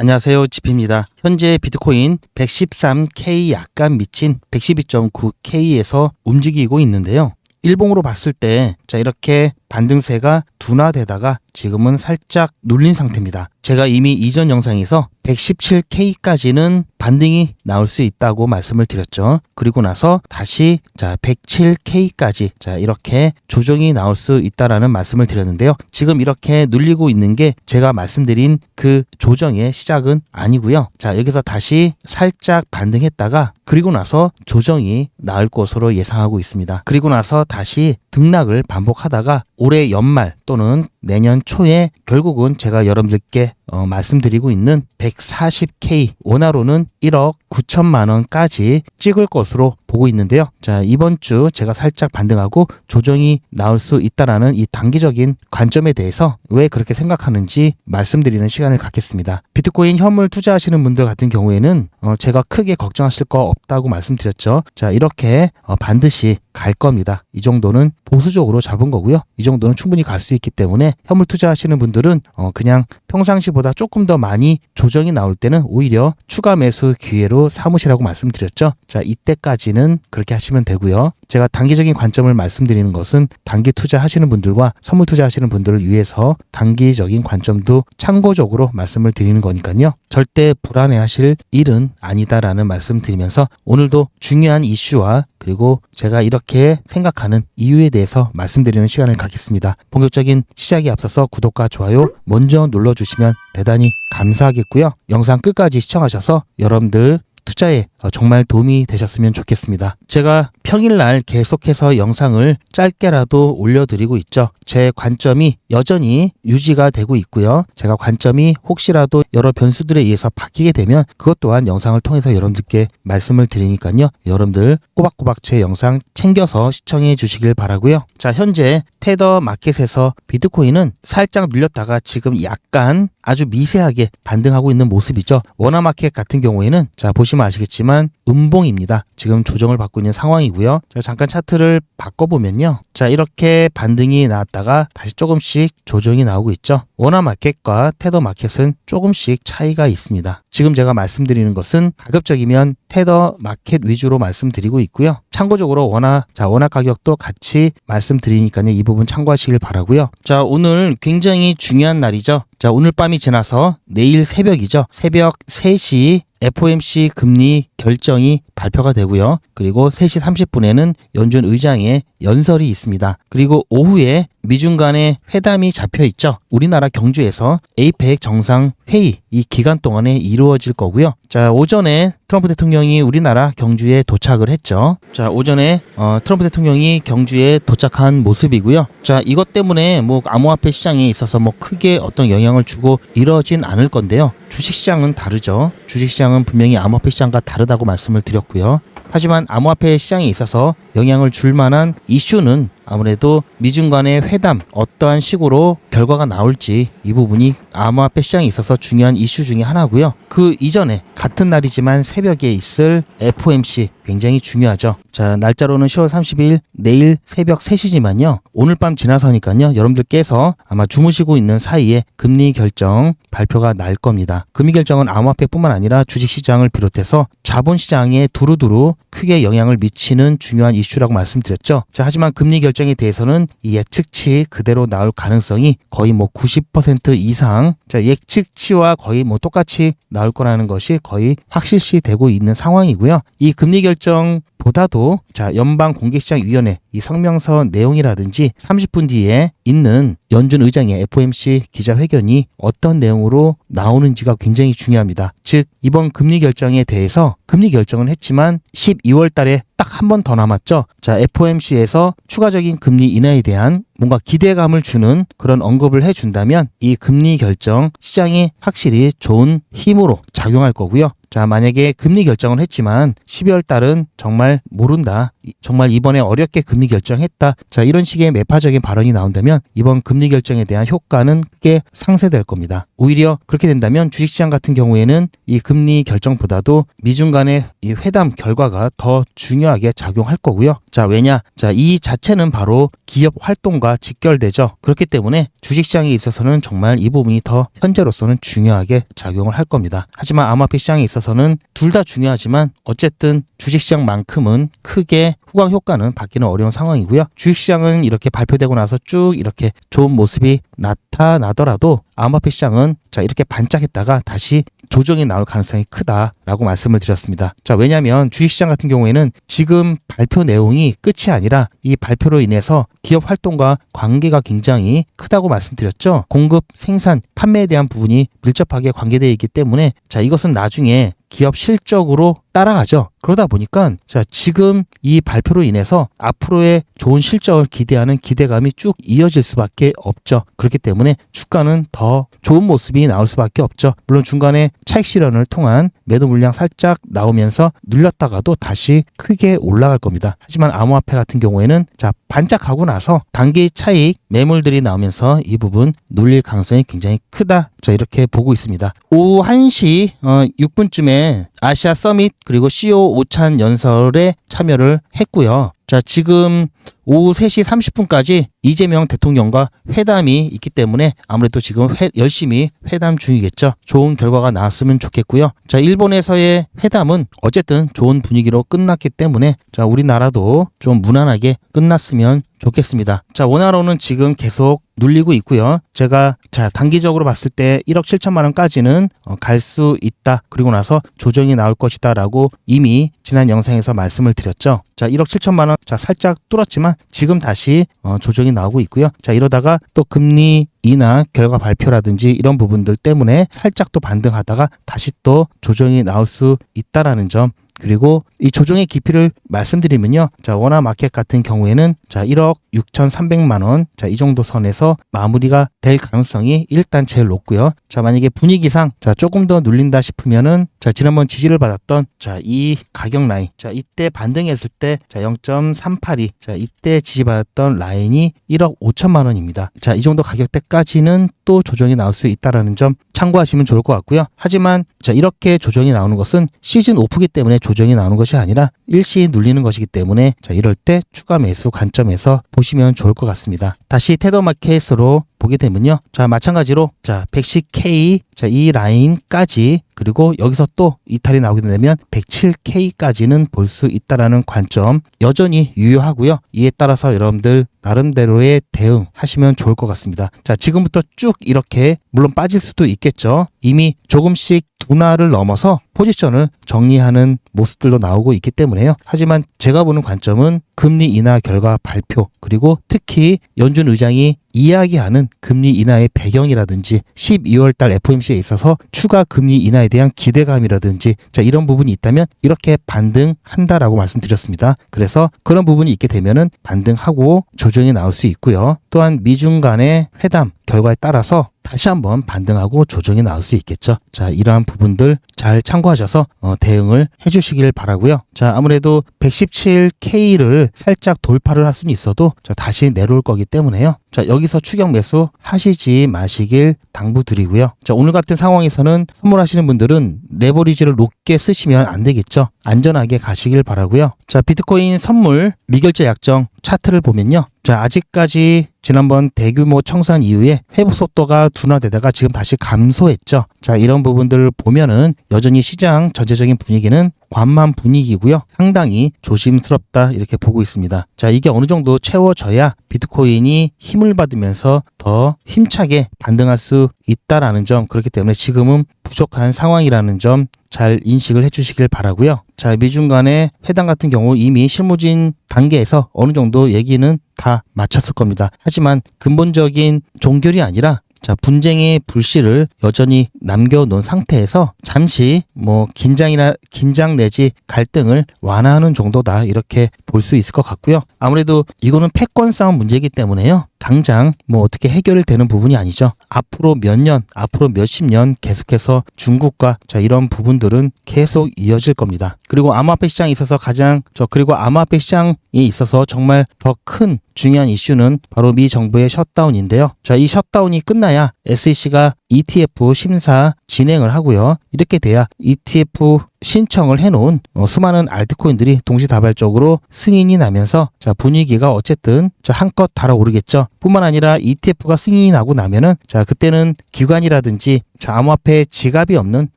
안녕하세요. 지피입니다. 현재 비트코인 113K 약간 미친 112.9K에서 움직이고 있는데요. 일봉으로 봤을 때, 자, 이렇게 반등세가 둔화되다가 지금은 살짝 눌린 상태입니다. 제가 이미 이전 영상에서 117K까지는 반등이 나올 수 있다고 말씀을 드렸죠. 그리고 나서 다시 자 107K까지 자 이렇게 조정이 나올 수 있다라는 말씀을 드렸는데요. 지금 이렇게 눌리고 있는 게 제가 말씀드린 그 조정의 시작은 아니고요. 자 여기서 다시 살짝 반등했다가 그리고 나서 조정이 나올 것으로 예상하고 있습니다. 그리고 나서 다시 등락을 반복하다가 올해 연말 또는 내년 초에 결국은 제가 여러분들께 어, 말씀드리고 있는 140K 원화로는 1억 9천만 원까지 찍을 것으로 보고 있는데요. 자, 이번 주 제가 살짝 반등하고 조정이 나올 수 있다라는 이 단기적인 관점에 대해서 왜 그렇게 생각하는지 말씀드리는 시간을 갖겠습니다. 비트코인 현물 투자하시는 분들 같은 경우에는 어, 제가 크게 걱정하실 거 없다고 말씀드렸죠. 자, 이렇게 어, 반드시 갈 겁니다. 이 정도는 보수적으로 잡은 거고요. 이 정도는 충분히 갈 수 있기 때문에 현물 투자하시는 분들은 어, 그냥 평상시보다 조금 더 많이 조정이 나올 때는 오히려 추가 매수 기회로 삼으시라고 말씀드렸죠. 자, 이때까지는 그렇게 하시면 되고요. 제가 단기적인 관점을 말씀드리는 것은 단기 투자하시는 분들과 선물 투자하시는 분들을 위해서 단기적인 관점도 참고적으로 말씀을 드리는 거니까요. 절대 불안해하실 일은 아니다라는 말씀 드리면서 오늘도 중요한 이슈와 그리고 제가 이렇게 생각하는 이유에 대해서 말씀드리는 시간을 갖겠습니다. 본격적인 시작에 앞서서 구독과 좋아요 먼저 눌러주시면 대단히 감사하겠고요. 영상 끝까지 시청하셔서 여러분들 투자에 어, 정말 도움이 되셨으면 좋겠습니다. 제가 평일날 계속해서 영상을 짧게라도 올려드리고 있죠. 제 관점이 여전히 유지가 되고 있고요. 제가 관점이 혹시라도 여러 변수들에 의해서 바뀌게 되면 그것 또한 영상을 통해서 여러분들께 말씀을 드리니까요. 여러분들 꼬박꼬박 제 영상 챙겨서 시청해 주시길 바라고요. 자, 현재 테더 마켓에서 비트코인은 살짝 눌렸다가 지금 약간 아주 미세하게 반등하고 있는 모습이죠. 원화마켓 같은 경우에는 자 보시면 아시겠지만 음봉입니다. 지금 조정을 받고 있는 상황이고요. 제가 잠깐 차트를 바꿔보면요. 자 이렇게 반등이 나왔다가 다시 조금씩 조정이 나오고 있죠. 원화 마켓과 테더 마켓은 조금씩 차이가 있습니다. 지금 제가 말씀드리는 것은 가급적이면 테더 마켓 위주로 말씀드리고 있고요. 참고적으로 원화 자 원화 가격도 같이 말씀드리니까요. 이 부분 참고하시길 바라고요. 자 오늘 굉장히 중요한 날이죠. 자 오늘 밤이 지나서 내일 새벽이죠. 새벽 3시 FOMC 금리 결정이 발표가 되고요. 그리고 3시 30분에는 연준 의장의 연설이 있습니다. 그리고 오후에 미중 간의 회담이 잡혀 있죠. 우리나라 경주에서 에이펙 정상 회의 이 기간 동안에 이루어질 거고요. 자, 오전에 트럼프 대통령이 우리나라 경주에 도착을 했죠. 자, 오전에 어, 트럼프 대통령이 경주에 도착한 모습이고요. 자, 이것 때문에 뭐 암호화폐 시장에 있어서 뭐 크게 어떤 영향을 주고 이러진 않을 건데요. 주식시장은 다르죠. 주식시장은 분명히 암호화폐 시장과 다르다고 말씀을 드렸고요. 하지만 암호화폐 시장에 있어서 영향을 줄 만한 이슈는 아무래도 미중 간의 회담 어떠한 식으로 결과가 나올지 이 부분이 암호화폐 시장에 있어서 중요한 이슈 중의 하나고요. 그 이전에 같은 날이지만 새벽에 있을 FOMC 굉장히 중요하죠. 자, 날짜로는 10월 30일 내일 새벽 3시지만요. 오늘 밤 지나서니까요. 여러분들께서 아마 주무시고 있는 사이에 금리 결정 발표가 날 겁니다. 금리 결정은 암호화폐뿐만 아니라 주식 시장을 비롯해서 자본 시장에 두루두루 크게 영향을 미치는 중요한 이슈라고 말씀드렸죠. 자, 하지만 금리 결정 에 대해서는 이 예측치 그대로 나올 가능성이 거의 뭐 90% 이상 자, 예측치와 거의 뭐 똑같이 나올 거라는 것이 거의 확실시 되고 있는 상황이고요. 이 금리 결정 보다도 자 연방 공개시장위원회 이 성명서 내용이라든지 30분 뒤에 있는 연준 의장의 FOMC 기자회견이 어떤 내용으로 나오는지가 굉장히 중요합니다. 즉 이번 금리 결정에 대해서 금리 결정은 했지만 12월 달에 딱 한 번 더 남았죠. 자 FOMC에서 추가적인 금리 인하에 대한 뭔가 기대감을 주는 그런 언급을 해준다면 이 금리 결정 시장이 확실히 좋은 힘으로 작용할 거고요. 자, 만약에 금리 결정을 했지만 12월 달은 정말 모른다. 이- 정말 이번에 어렵게 금리 결정했다. 자, 이런 식의 매파적인 발언이 나온다면 이번 금리 결정에 대한 효과는 크게 상쇄될 겁니다. 오히려 그렇게 된다면 주식시장 같은 경우에는 이 금리 결정보다도 미중 간의 이 회담 결과가 더 중요하게 작용할 거고요. 자, 왜냐? 자, 이 자체는 바로 기업 활동과 직결되죠. 그렇기 때문에 주식시장에 있어서는 정말 이 부분이 더 현재로서는 중요하게 작용을 할 겁니다. 하지만 암호화폐 시장에 있어서 는 둘 다 중요하지만 어쨌든 주식시장만큼은 크게 후광 효과는 받기는 어려운 상황이고요. 주식시장은 이렇게 발표되고 나서 쭉 이렇게 좋은 모습이 나타나더라도 암호화폐 시장은 자 이렇게 반짝했다가 다시 조정이 나올 가능성이 크다라고 말씀을 드렸습니다. 자 왜냐하면 주식시장 같은 경우에는 지금 발표 내용이 끝이 아니라 이 발표로 인해서 기업 활동과 관계가 굉장히 크다고 말씀드렸죠. 공급, 생산, 판매에 대한 부분이 밀접하게 관계되어 있기 때문에 자 이것은 나중에 기업 실적으로 따라가죠. 그러다 보니까 자 지금 이 발표로 인해서 앞으로의 좋은 실적을 기대하는 기대감이 쭉 이어질 수밖에 없죠. 그렇기 때문에 주가는 더 좋은 모습이 나올 수밖에 없죠. 물론 중간에 차익 실현을 통한 매도 물량 살짝 나오면서 눌렸다가도 다시 크게 올라갈 겁니다. 하지만 암호화폐 같은 경우에는 자 반짝하고 나서 단기 차익 매물들이 나오면서 이 부분 눌릴 가능성이 굉장히 크다. 자 이렇게 보고 있습니다. 오후 1시 어, 6분쯤에 아시아 서밋 그리고 CO 오찬 연설에 참여를 했고요. 자, 지금 오후 3시 30분까지 이재명 대통령과 회담이 있기 때문에 아무래도 지금 회- 열심히 회담 중이겠죠. 좋은 결과가 나왔으면 좋겠고요. 자, 일본에서의 회담은 어쨌든 좋은 분위기로 끝났기 때문에 자, 우리나라도 좀 무난하게 끝났으면 좋겠습니다. 자, 원화로는 지금 계속 눌리고 있고요. 제가 자 단기적으로 봤을 때 1억 7천만 원까지는 어, 갈수 있다. 그리고 나서 조정이 나올 것이다라고 이미 지난 영상에서 말씀을 드렸죠. 자 1억 7천만 원, 자 살짝 뚫었지만 지금 다시 어, 조정이 나오고 있고요. 자 이러다가 또 금리 인하 결과 발표라든지 이런 부분들 때문에 살짝 또 반등하다가 다시 또 조정이 나올 수 있다라는 점 그리고 이 조정의 깊이를 말씀드리면요. 자, 원화 마켓 같은 경우에는 자, 1억 6,300만 원. 자, 이 정도 선에서 마무리가 될 가능성이 일단 제일 높고요. 자, 만약에 분위기상 자, 조금 더 눌린다 싶으면은 자, 지난번 지지를 받았던 자, 이 가격 라인. 자, 이때 반등했을 때 자, 0.382. 자, 이때 지지받았던 라인이 1억 5천만 원입니다. 자, 이 정도 가격대까지는 또 조정이 나올 수 있다라는 점 참고하시면 좋을 것 같고요. 하지만 자, 이렇게 조정이 나오는 것은 시즌 오프기 때문에 조 정이 나오는 것이 아니라 일시 눌리는 것이기 때문에 자, 이럴 때 추가 매수 관점에서 보시면 좋을 것 같습니다. 다시 테더 마켓으로 보게 되면요. 자, 마찬가지로 자, 110K 자, 이 라인까지 그리고 여기서 또 이탈이 나오게 되면 107K까지는 볼 수 있다라는 관점 여전히 유효하고요. 이에 따라서 여러분들 나름대로의 대응 하시면 좋을 것 같습니다. 자, 지금부터 쭉 이렇게 물론 빠질 수도 있겠죠. 이미 조금씩 둔화를 넘어서 포지션을 정리하는 모습들도 나오고 있기 때문에 요. 하지만 제가 보는 관점은 금리 인하 결과 발표 그리고 특히 연준 의장이 이야기하는 금리 인하의 배경이라든지 12월 달 FOMC에 있어서 추가 금리 인하에 대한 기대감이라든지 자 이런 부분이 있다면 이렇게 반등한다라고 말씀드렸습니다. 그래서 그런 부분이 있게 되면은 반등하고 조정이 나올 수 있고요. 또한 미중 간의 회담 결과에 따라서 다시 한번 반등하고 조정이 나올 수 있겠죠. 자, 이러한 부분들 잘 참고하셔서 어, 대응을 해주시길 바라고요. 자, 아무래도 117K를 살짝 돌파를 할 수는 있어도 자, 다시 내려올 거기 때문에요. 자, 여기서 추격 매수 하시지 마시길 당부드리고요. 자, 오늘 같은 상황에서는 선물하시는 분들은 레버리지를 높게 쓰시면 안 되겠죠. 안전하게 가시길 바라고요. 자, 비트코인 선물 미결제 약정 차트를 보면요. 자, 아직까지 지난번 대규모 청산 이후에 회복 속도가 둔화되다가 지금 다시 감소했죠. 자, 이런 부분들을 보면은 여전히 시장 전체적인 분위기는 관만 분위기고요. 상당히 조심스럽다 이렇게 보고 있습니다. 자, 이게 어느 정도 채워져야 비트코인이 힘을 받으면서 더 힘차게 반등할 수 있다라는 점 그렇기 때문에 지금은 부족한 상황이라는 점 잘 인식을 해주시길 바라고요. 자, 미중 간의 회담 같은 경우 이미 실무진 단계에서 어느 정도 얘기는 다 마쳤을 겁니다. 하지만 근본적인 종결이 아니라 자, 분쟁의 불씨를 여전히 남겨놓은 상태에서 잠시 뭐 긴장이나 긴장 내지 갈등을 완화하는 정도다 이렇게 볼 수 있을 것 같고요. 아무래도 이거는 패권 싸움 문제이기 때문에요. 당장 뭐 어떻게 해결되는 부분이 아니죠. 앞으로 몇 년, 앞으로 몇십 년 계속해서 중국과 자 이런 부분들은 계속 이어질 겁니다. 그리고 암호화폐 시장에 있어서 가장 저 그리고 암호화폐 시장에 있어서 정말 더 큰 중요한 이슈는 바로 미 정부의 셧다운인데요. 자, 이 셧다운이 끝나야 SEC가 ETF 심사 진행을 하고요. 이렇게 돼야 ETF 신청을 해놓은 어, 수많은 알트코인들이 동시다발적으로 승인이 나면서 자 분위기가 어쨌든 자 한껏 달아오르겠죠. 뿐만 아니라 ETF가 승인이 나고 나면은 자 그때는 기관이라든지 자 암호화폐 지갑이 없는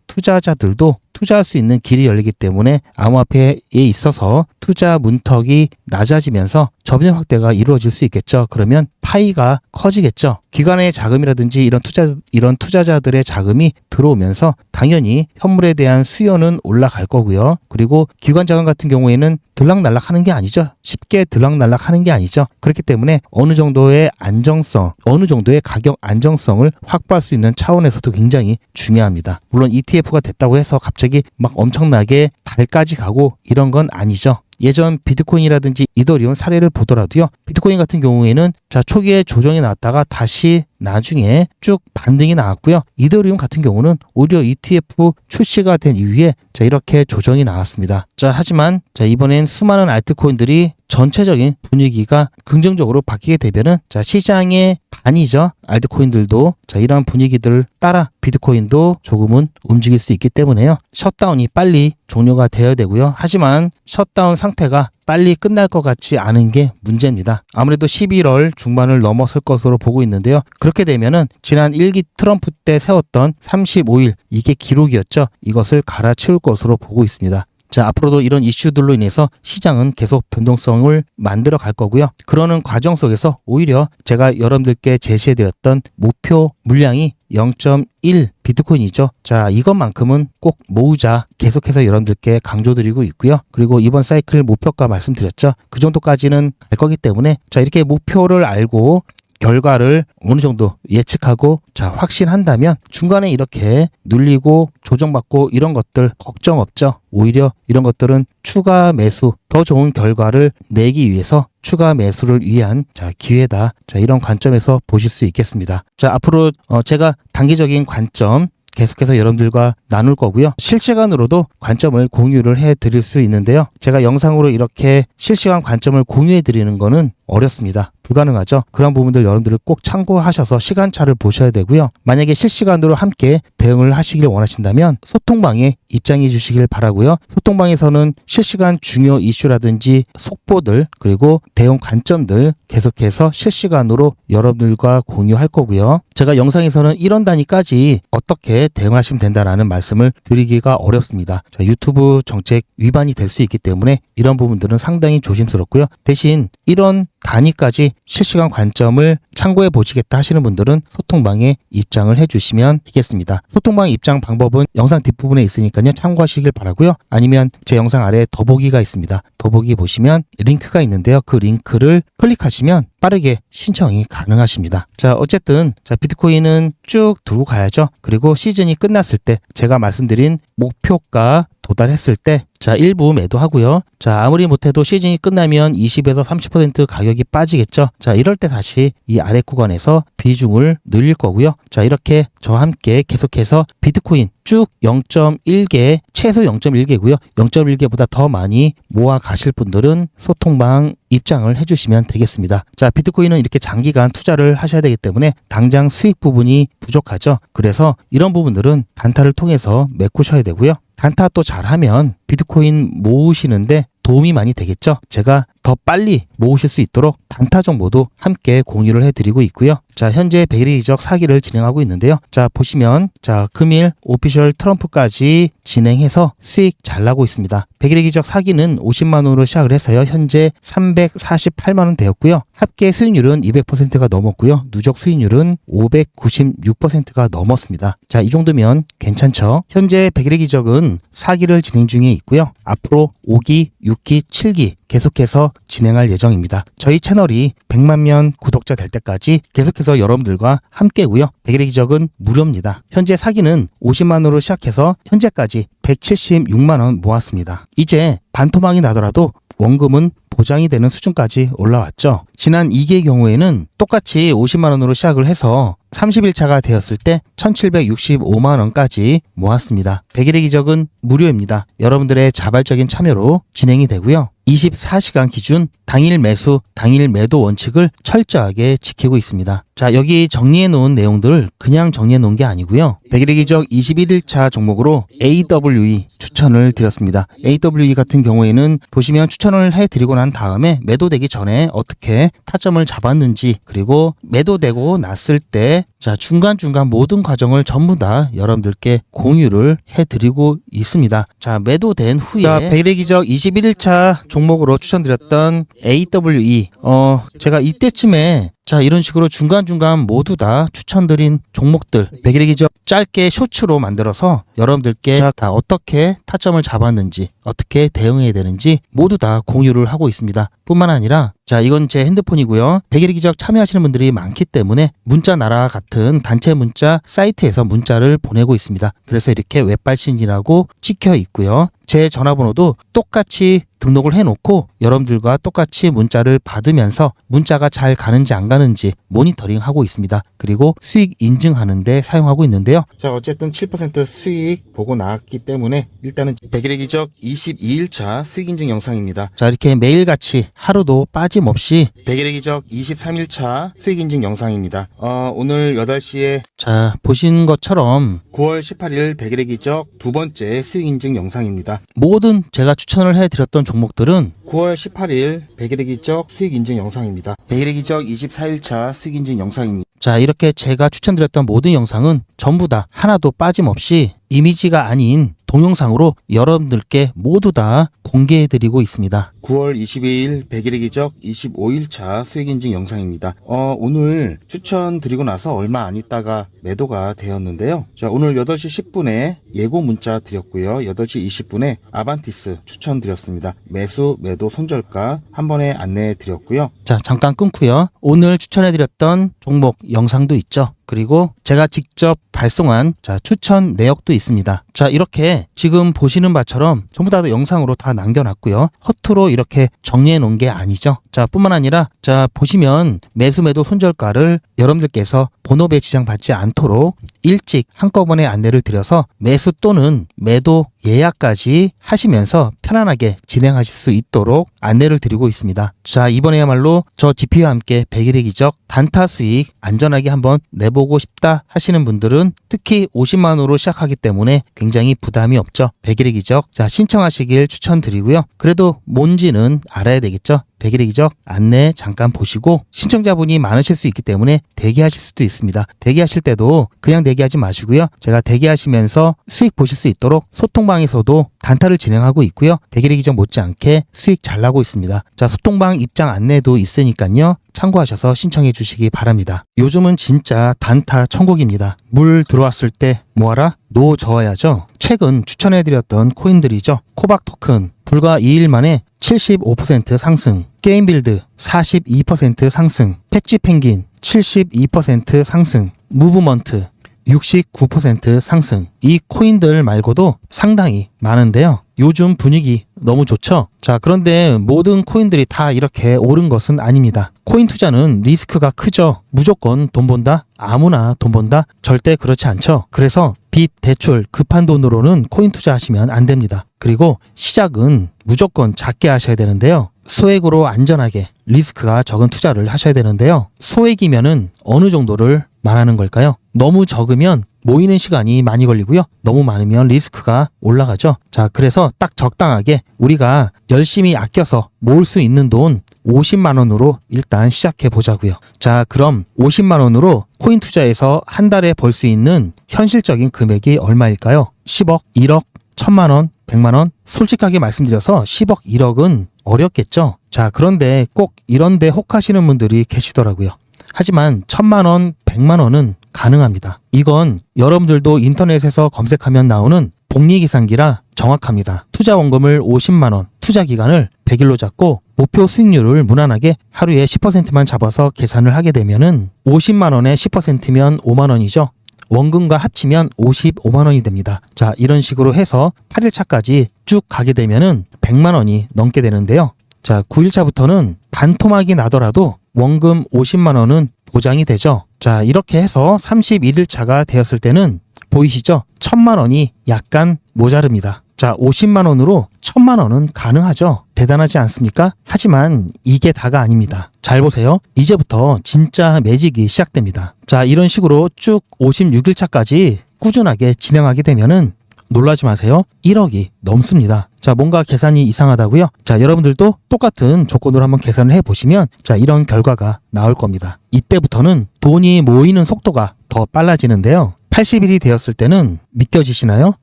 투자자들도 투자할 수 있는 길이 열리기 때문에 암호화폐에 있어서 투자 문턱이 낮아지면서 점유 확대가 이루어질 수 있겠죠. 그러면 파이가 커지겠죠. 기관의 자금이라든지 이런 투자 이런 투자자들의 자금이 들어오면서 당연히 현물에 대한 수요는 올라갈 거고요. 그리고 기관 자금 같은 경우에는 들락날락 하는 게 아니죠. 쉽게 들락날락 하는 게 아니죠. 그렇기 때문에 어느 정도의 안정성, 어느 정도의 가격 안정성을 확보할 수 있는 차원에서도 굉장히 중요합니다. 물론 ETF가 됐다고 해서 갑자기 막 엄청나게 달까지 가고 이런 건 아니죠. 예전 비트코인이라든지 이더리움 사례를 보더라도요. 비트코인 같은 경우에는 자 초기에 조정이 나왔다가 다시 나중에 쭉 반등이 나왔고요. 이더리움 같은 경우는 오히려 ETF 출시가 된 이후에 자 이렇게 조정이 나왔습니다. 자 하지만 자 이번엔 수많은 알트코인들이 전체적인 분위기가 긍정적으로 바뀌게 되면은 자 시장의 반이죠 알트코인들도 자 이러한 분위기들을 따라 비트코인도 조금은 움직일 수 있기 때문에요 셧다운이 빨리 종료가 되어야 되고요 하지만 셧다운 상태가 빨리 끝날 것 같지 않은 게 문제입니다. 아무래도 11월 중반을 넘어설 것으로 보고 있는데요. 그렇게 되면은 지난 1기 트럼프 때 세웠던 35일 이게 기록이었죠. 이것을 갈아치울 것으로 보고 있습니다. 자, 앞으로도 이런 이슈들로 인해서 시장은 계속 변동성을 만들어 갈 거고요. 그러는 과정 속에서 오히려 제가 여러분들께 제시해드렸던 목표 물량이 0.1 비트코인이죠. 자, 이것만큼은 꼭 모으자 계속해서 여러분들께 강조드리고 있고요. 그리고 이번 사이클 목표가 말씀드렸죠. 그 정도까지는 갈 거기 때문에 자, 이렇게 목표를 알고 결과를 어느 정도 예측하고 자 확신한다면 중간에 이렇게 눌리고 조정받고 이런 것들 걱정 없죠. 오히려 이런 것들은 추가 매수 더 좋은 결과를 내기 위해서 추가 매수를 위한 자 기회다. 자 이런 관점에서 보실 수 있겠습니다. 자 앞으로 어, 제가 단기적인 관점 계속해서 여러분들과 나눌 거고요. 실시간으로도 관점을 공유를 해 드릴 수 있는데요. 제가 영상으로 이렇게 실시간 관점을 공유해 드리는 거는 어렵습니다. 불가능하죠. 그런 부분들 여러분들을 꼭 참고하셔서 시간차를 보셔야 되고요. 만약에 실시간으로 함께 대응을 하시길 원하신다면 소통방에 입장해 주시길 바라고요. 소통방에서는 실시간 중요 이슈라든지 속보들 그리고 대응 관점들 계속해서 실시간으로 여러분들과 공유할 거고요. 제가 영상에서는 이런 단위까지 어떻게 대응하시면 된다라는 말씀을 드리기가 어렵습니다. 자, 유튜브 정책 위반이 될 수 있기 때문에 이런 부분들은 상당히 조심스럽고요. 대신 이런 단위까지 실시간 관점을 참고해 보시겠다 하시는 분들은 소통방에 입장을 해주시면 되겠습니다. 소통방 입장 방법은 영상 뒷부분에 있으니까요. 참고하시길 바라고요. 아니면 제 영상 아래에 더보기가 있습니다. 더보기 보시면 링크가 있는데요. 그 링크를 클릭하시면 빠르게 신청이 가능하십니다. 자, 어쨌든 자 비트코인은 쭉 두고 가야죠. 그리고 시즌이 끝났을 때 제가 말씀드린 목표가 도달했을 때 자, 일부 매도하고요. 자, 아무리 못해도 시즌이 끝나면 20에서 30% 가격이 빠지겠죠. 자, 이럴 때 다시 이 아래 구간에서 비중을 늘릴 거고요. 자, 이렇게 저와 함께 계속해서 비트코인 쭉 0.1개, 최소 0.1개고요. 0.1개보다 더 많이 모아 가실 분들은 소통방 입장을 해주시면 되겠습니다. 자, 비트코인은 이렇게 장기간 투자를 하셔야 되기 때문에 당장 수익 부분이 부족하죠. 그래서 이런 부분들은 단타를 통해서 메꾸셔야 되고요. 단타 또 잘하면 비트코인 모으시는데 도움이 많이 되겠죠. 제가 더 빨리 모으실 수 있도록 단타 정보도 함께 공유를 해드리고 있고요. 자, 현재 베일리 이적 사기를 진행하고 있는데요. 자, 보시면 자, 금일 오피셜 트럼프까지 진행해서 수익 잘 나고 있습니다. 백일의 기적 사기는 50만 원으로 시작을 해서요. 현재 348만 원 되었고요. 합계 수익률은 200%가 넘었고요. 누적 수익률은 596%가 넘었습니다. 자, 이 정도면 괜찮죠? 현재 백일의 기적은 사기를 진행 중에 있고요. 앞으로 5기, 6기, 7기 계속해서 진행할 예정입니다. 저희 채널이 100만 명 구독자 될 때까지 계속해서 여러분들과 함께고요. 백일의 기적은 무료입니다. 현재 사기는 50만 원으로 시작해서 현재까지 176만 원 모았습니다. 이제 반토막이 나더라도 원금은 보장이 되는 수준까지 올라왔죠. 지난 2기의 경우에는 똑같이 50만 원으로 시작을 해서 30일차가 되었을 때 1765만 원까지 모았습니다. 100일의 기적은 무료입니다. 여러분들의 자발적인 참여로 진행이 되고요. 24시간 기준 당일 매수, 당일 매도 원칙을 철저하게 지키고 있습니다. 자, 여기 정리해 놓은 내용들을 그냥 정리해 놓은 게 아니고요. 100일의 기적 21일차 종목으로 AWE 추천을 드렸습니다. AWE 같은 경우에는 보시면 추천을 해 드리고 난 다음에 매도되기 전에 어떻게 타점을 잡았는지 그리고 매도되고 났을 때 자, 중간중간 모든 과정을 전부 다 여러분들께 공유를 해 드리고 있습니다. 자, 매도된 후에 자, 100일의 기적 21일차 종목으로 추천드렸던 AWE 어, 제가 이때쯤에 자, 이런 식으로 중간중간 모두 다 추천드린 종목들, 백일의 기적 짧게 쇼츠로 만들어서 여러분들께 자, 다 어떻게 타점을 잡았는지, 어떻게 대응해야 되는지 모두 다 공유를 하고 있습니다. 뿐만 아니라, 자, 이건 제 핸드폰이고요. 백일의 기적 참여하시는 분들이 많기 때문에 문자 나라 같은 단체 문자 사이트에서 문자를 보내고 있습니다. 그래서 이렇게 웹발신이라고 찍혀 있고요. 제 전화번호도 똑같이 등록을 해놓고 여러분들과 똑같이 문자를 받으면서 문자가 잘 가는지 안 가는지 모니터링 하고 있습니다. 그리고 수익 인증하는데 사용하고 있는데요. 자, 어쨌든 7% 수익 보고 나왔기 때문에 일단은 100일의 기적 22일차 수익 인증 영상입니다. 자, 이렇게 매일같이 하루도 빠짐 없이 100일의 기적 23일차 수익 인증 영상입니다. 어, 오늘 8시에 자, 보신 것처럼 9월 18일 100일의 기적 두 번째 수익 인증 영상입니다. 모든 제가 추천을 해드렸던 종목들은 9월 18일 100일의 기적 수익 인증 영상입니다. 100일의 기적 24일차 수익 인증 영상입니다. 자, 이렇게 제가 추천드렸던 모든 영상은 전부 다 하나도 빠짐없이 이미지가 아닌 동영상으로 여러분들께 모두 다 공개해드리고 있습니다. 9월 22일 100일의 기적 25일차 수익 인증 영상입니다. 어, 오늘 추천드리고 나서 얼마 안 있다가 매도가 되었는데요. 자, 오늘 8시 10분에 예고 문자 드렸고요. 8시 20분에 아반티스 추천드렸습니다. 매수, 매도, 손절가 한 번에 안내해 드렸고요. 자, 잠깐 끊고요. 오늘 추천해 드렸던 종목 영상도 있죠. 그리고 제가 직접 발송한 자, 추천 내역도 있습니다. 자, 이렇게 지금 보시는 바처럼 전부 다 영상으로 다 남겨놨고요. 허투루 이렇게 정리해 놓은 게 아니죠. 자, 뿐만 아니라 자, 보시면 매수 매도 손절가를 여러분들께서 번호배 지장 받지 않도록 일찍 한꺼번에 안내를 드려서 매수 또는 매도 예약까지 하시면서 편안하게 진행하실 수 있도록 안내를 드리고 있습니다. 자, 이번에야말로 저 GP와 함께 100일의 기적 단타 수익 안전하게 한번 내보고 싶다 하시는 분들은 특히 50만원으로 시작하기 때문에 굉장히 부담이 없죠. 100일의 기적. 자, 신청하시길 추천드리고요. 그래도 뭔지는 알아야 되겠죠. 100일의 기적 안내 잠깐 보시고 신청자분이 많으실 수 있기 때문에 대기하실 수도 있습니다. 대기하실 때도 그냥 대기하지 마시고요. 제가 대기하시면서 수익 보실 수 있도록 소통방에서도 단타를 진행하고 있고요. 100일의 기적 못지않게 수익 잘 나고 있습니다. 자, 소통방 입장 안내도 있으니까요. 참고하셔서 신청해 주시기 바랍니다. 요즘은 진짜 단타 천국입니다. 물 들어왔을 때 뭐하라? 노 저어야죠. 최근 추천해드렸던 코인들이죠. 코박 토큰 불과 2일 만에 75% 상승, 게임빌드 42% 상승, 패치 펭귄 72% 상승, 무브먼트 69% 상승. 이 코인들 말고도 상당히 많은데요. 요즘 분위기 너무 좋죠? 자, 그런데 모든 코인들이 다 이렇게 오른 것은 아닙니다. 코인 투자는 리스크가 크죠? 무조건 돈 번다? 아무나 돈 번다? 절대 그렇지 않죠? 그래서 빚, 대출, 급한 돈으로는 코인 투자하시면 안 됩니다. 그리고 시작은 무조건 작게 하셔야 되는데요. 소액으로 안전하게 리스크가 적은 투자를 하셔야 되는데요. 소액이면은 어느 정도를 말하는 걸까요? 너무 적으면 모이는 시간이 많이 걸리고요. 너무 많으면 리스크가 올라가죠. 자, 그래서 딱 적당하게 우리가 열심히 아껴서 모을 수 있는 돈 50만 원으로 일단 시작해 보자고요. 자, 그럼 50만 원으로 코인 투자에서 한 달에 벌 수 있는 현실적인 금액이 얼마일까요? 10억, 1억, 1000만 원, 100만 원? 솔직하게 말씀드려서 10억, 1억은 어렵겠죠. 자, 그런데 꼭 이런 데 혹하시는 분들이 계시더라고요. 하지만 천만 원, 백만 원은 가능합니다. 이건 여러분들도 인터넷에서 검색하면 나오는 복리계산기라 정확합니다. 투자 원금을 50만 원, 투자 기간을 100일로 잡고 목표 수익률을 무난하게 하루에 10%만 잡아서 계산을 하게 되면은 50만 원에 10%면 5만 원이죠. 원금과 합치면 55만 원이 됩니다. 자, 이런 식으로 해서 8일차까지 쭉 가게 되면은 100만 원이 넘게 되는데요. 자, 9일차부터는 반토막이 나더라도 원금 50만 원은 보장이 되죠. 자, 이렇게 해서 31일 차가 되었을 때는 보이시죠? 1000만 원이 약간 모자릅니다. 자, 50만 원으로 1000만 원은 가능하죠. 대단하지 않습니까? 하지만 이게 다가 아닙니다. 잘 보세요. 이제부터 진짜 매직이 시작됩니다. 자, 이런 식으로 쭉 56일 차까지 꾸준하게 진행하게 되면은 놀라지 마세요. 1억이 넘습니다. 자, 뭔가 계산이 이상하다고요? 자, 여러분들도 똑같은 조건으로 한번 계산을 해 보시면 자, 이런 결과가 나올 겁니다. 이때부터는 돈이 모이는 속도가 더 빨라지는데요. 80일이 되었을 때는 믿겨지시나요?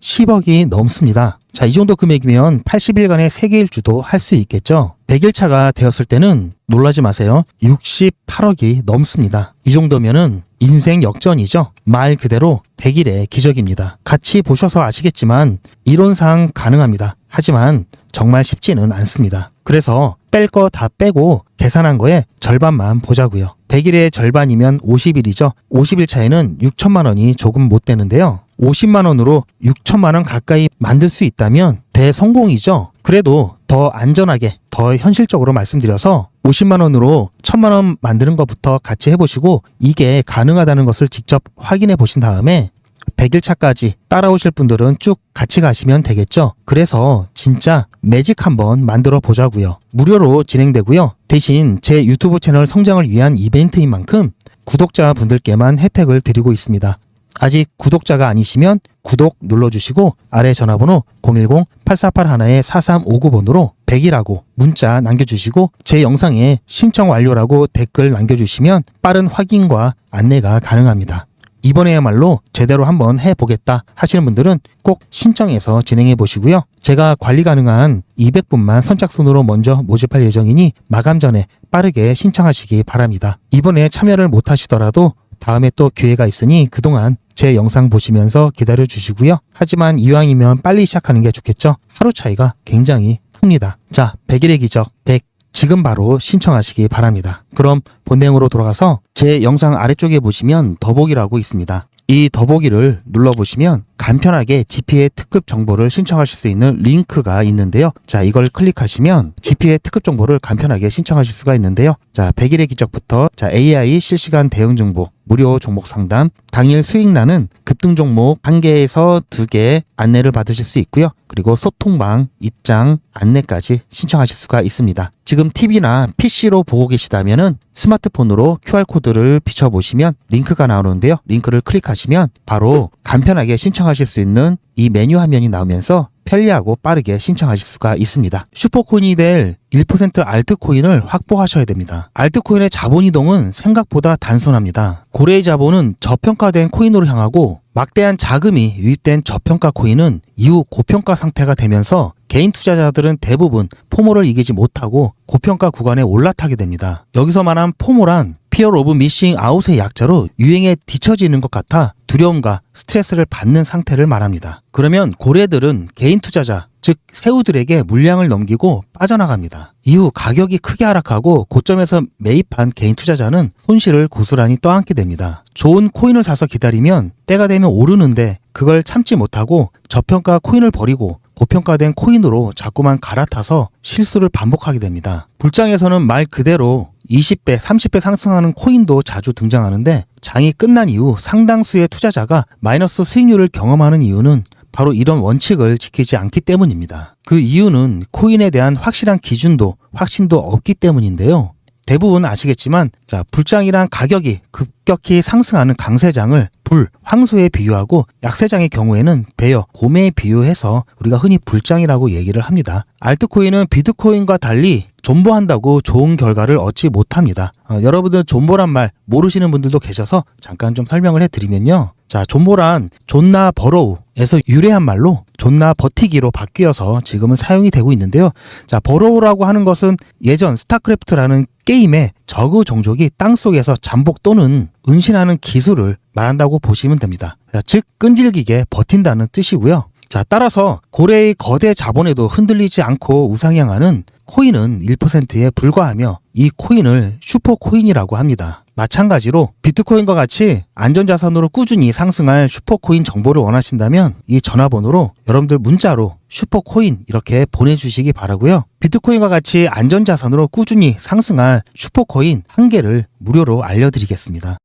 10억이 넘습니다. 자, 이 정도 금액이면 80일간의 세계 일 주도 할 수 있겠죠? 100일 차가 되었을 때는 놀라지 마세요. 68억이 넘습니다. 이 정도면은 인생 역전이죠. 말 그대로 100일의 기적입니다. 같이 보셔서 아시겠지만 이론상 가능합니다. 하지만 정말 쉽지는 않습니다. 그래서 뺄 거 다 빼고 계산한 거에 절반만 보자고요. 100일의 절반이면 50일이죠. 50일 차에는 6천만 원이 조금 못 되는데요. 50만 원으로 6천만 원 가까이 만들 수 있다면 대성공이죠. 그래도 더 안전하게, 더 현실적으로 말씀드려서 50만 원으로 1000만 원 만드는 것부터 같이 해보시고 이게 가능하다는 것을 직접 확인해 보신 다음에 100일 차까지 따라오실 분들은 쭉 같이 가시면 되겠죠. 그래서 진짜 매직 한번 만들어 보자고요. 무료로 진행되고요. 대신 제 유튜브 채널 성장을 위한 이벤트인 만큼 구독자 분들께만 혜택을 드리고 있습니다. 아직 구독자가 아니시면 구독 눌러주시고 아래 전화번호 010-8481-4359번으로 100이라고 문자 남겨주시고 제 영상에 신청 완료라고 댓글 남겨주시면 빠른 확인과 안내가 가능합니다. 이번에야말로 제대로 한번 해보겠다 하시는 분들은 꼭 신청해서 진행해 보시고요. 제가 관리 가능한 200분만 선착순으로 먼저 모집할 예정이니 마감 전에 빠르게 신청하시기 바랍니다. 이번에 참여를 못 하시더라도 다음에 또 기회가 있으니 그동안 제 영상 보시면서 기다려 주시고요. 하지만 이왕이면 빨리 시작하는 게 좋겠죠? 하루 차이가 굉장히 큽니다. 자, 100일의 기적 100 지금 바로 신청하시기 바랍니다. 그럼 본내용으로 돌아가서 제 영상 아래쪽에 보시면 더보기라고 있습니다. 이 더보기를 눌러보시면 간편하게 GPA 특급 정보를 신청하실 수 있는 링크가 있는데요. 자, 이걸 클릭하시면 GPA 특급 정보를 간편하게 신청하실 수가 있는데요. 자, 100일의 기적부터 자, AI 실시간 대응 정보, 무료 종목 상담, 당일 수익란은 급등 종목 1개에서 2개 안내를 받으실 수 있고요. 그리고 소통방, 입장, 안내까지 신청하실 수가 있습니다. 지금 TV나 PC로 보고 계시다면은 스마트폰으로 QR코드를 비춰보시면 링크가 나오는데요. 링크를 클릭하시면 바로 간편하게 신청하실 수 있는 이 메뉴 화면이 나오면서 편리하고 빠르게 신청하실 수가 있습니다. 슈퍼코인이 될 1% 알트코인을 확보하셔야 됩니다. 알트코인의 자본 이동은 생각보다 단순합니다. 고래의 자본은 저평가된 코인으로 향하고 막대한 자금이 유입된 저평가 코인은 이후 고평가 상태가 되면서 개인 투자자들은 대부분 포모를 이기지 못하고 고평가 구간에 올라타게 됩니다. 여기서 말한 포모란 피어 오브 미싱 아웃의 약자로 유행에 뒤처지는 것 같아 두려움과 스트레스를 받는 상태를 말합니다. 그러면 고래들은 개인 투자자, 즉 새우들에게 물량을 넘기고 빠져나갑니다. 이후 가격이 크게 하락하고 고점에서 매입한 개인 투자자는 손실을 고스란히 떠안게 됩니다. 좋은 코인을 사서 기다리면 때가 되면 오르는데 그걸 참지 못하고 저평가 코인을 버리고 고평가된 코인으로 자꾸만 갈아타서 실수를 반복하게 됩니다. 불장에서는 말 그대로 20배, 30배 상승하는 코인도 자주 등장하는데 장이 끝난 이후 상당수의 투자자가 마이너스 수익률을 경험하는 이유는 바로 이런 원칙을 지키지 않기 때문입니다. 그 이유는 코인에 대한 확실한 기준도 확신도 없기 때문인데요. 대부분 아시겠지만 자, 불장이란 가격이 급격히 상승하는 강세장을 불, 황소에 비유하고 약세장의 경우에는 배여, 곰에 비유해서 우리가 흔히 불장이라고 얘기를 합니다. 알트코인은 비트코인과 달리 존버한다고 좋은 결과를 얻지 못합니다. 어, 여러분들 존버란 말 모르시는 분들도 계셔서 잠깐 좀 설명을 해드리면요. 자, 존버란 존나 버로우에서 유래한 말로 존나 버티기로 바뀌어서 지금은 사용이 되고 있는데요. 자, 버로우라고 하는 것은 예전 스타크래프트라는 게임의 저그 종족이 땅 속에서 잠복 또는 은신하는 기술을 말한다고 보시면 됩니다. 자, 즉 끈질기게 버틴다는 뜻이고요. 자, 따라서 고래의 거대 자본에도 흔들리지 않고 우상향하는 코인은 1%에 불과하며 이 코인을 슈퍼코인이라고 합니다. 마찬가지로 비트코인과 같이 안전자산으로 꾸준히 상승할 슈퍼코인 정보를 원하신다면 이 전화번호로 여러분들 문자로 슈퍼코인 이렇게 보내주시기 바라고요. 비트코인과 같이 안전자산으로 꾸준히 상승할 슈퍼코인 한 개를 무료로 알려드리겠습니다.